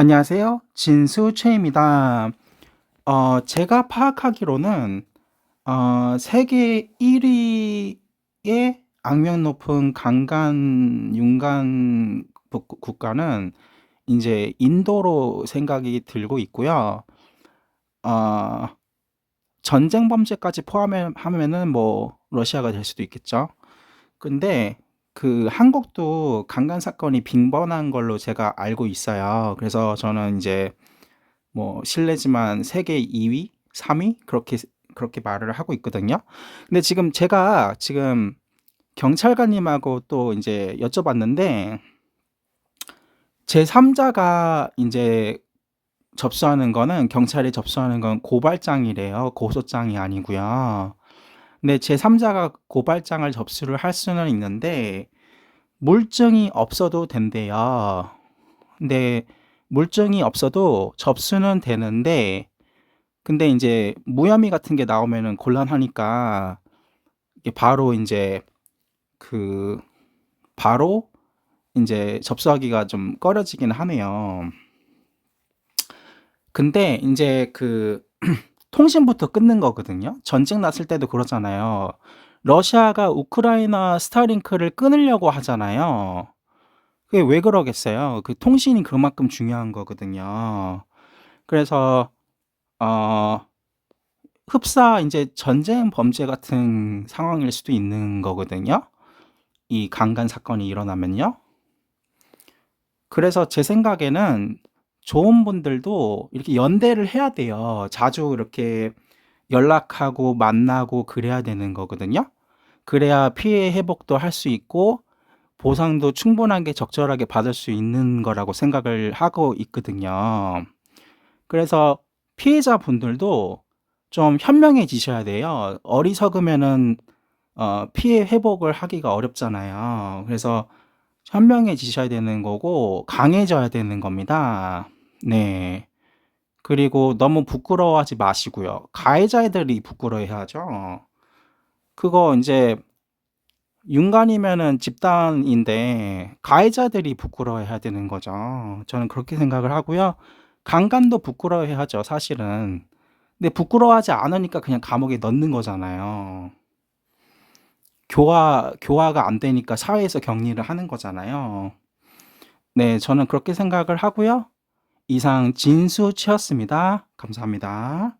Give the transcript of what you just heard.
안녕하세요. 진수채입니다. 어, 제가 파악하기로는 어, 세계 1위의 악명 높은 강간 윤간 국- 국가는 이제 인도로 생각이 들고 있고요. 어, 전쟁 범죄까지 포함하면은 뭐 러시아가 될 수도 있겠죠. 근데 그 한국도 강간 사건이 빈번한 걸로 제가 알고 있어요. 그래서 저는 이제 뭐 실례지만 세계 2위, 3위 그렇게 그렇게 말을 하고 있거든요. 근데 지금 제가 지금 경찰관님하고 또 이제 여쭤봤는데 제 3자가 이제 접수하는 거는 경찰이 접수하는 건 고발장이래요. 고소장이 아니고요. 근데 제 3자가 고발장을 접수를 할 수는 있는데 물증이 없어도 된대요. 근데 물증이 없어도 접수는 되는데 근데 이제 무혐의 같은 게 나오면은 곤란하니까 바로 이제 그 바로 이제 접수하기가 좀 꺼려지긴 하네요. 근데 이제 그 통신부터 끊는 거거든요. 전쟁 났을 때도 그러잖아요. 러시아가 우크라이나 스타링크를 끊으려고 하잖아요. 그게 왜 그러겠어요? 그 통신이 그만큼 중요한 거거든요. 그래서 어 흡사 이제 전쟁 범죄 같은 상황일 수도 있는 거거든요. 이 강간 사건이 일어나면요. 그래서 제 생각에는 좋은 분들도 이렇게 연대를 해야 돼요. 자주 이렇게 연락하고 만나고 그래야 되는 거거든요. 그래야 피해 회복도 할 수 있고 보상도 충분하게 적절하게 받을 수 있는 거라고 생각을 하고 있거든요. 그래서 피해자 분들도 좀 현명해지셔야 돼요. 어리석으면은 어, 피해 회복을 하기가 어렵잖아요. 그래서 현명해지셔야 되는 거고 강해져야 되는 겁니다. 네. 그리고 너무 부끄러워하지 마시고요. 가해자들이 부끄러워해야죠. 그거 이제 윤관이면은 집단인데 가해자들이 부끄러워해야 되는 거죠. 저는 그렇게 생각을 하고요. 강간도 부끄러워해야죠, 사실은. 근데 부끄러워하지 않으니까 그냥 감옥에 넣는 거잖아요. 교화 교화가 안 되니까 사회에서 격리를 하는 거잖아요. 네, 저는 그렇게 생각을 하고요. 이상 진수 치였습니다. 감사합니다.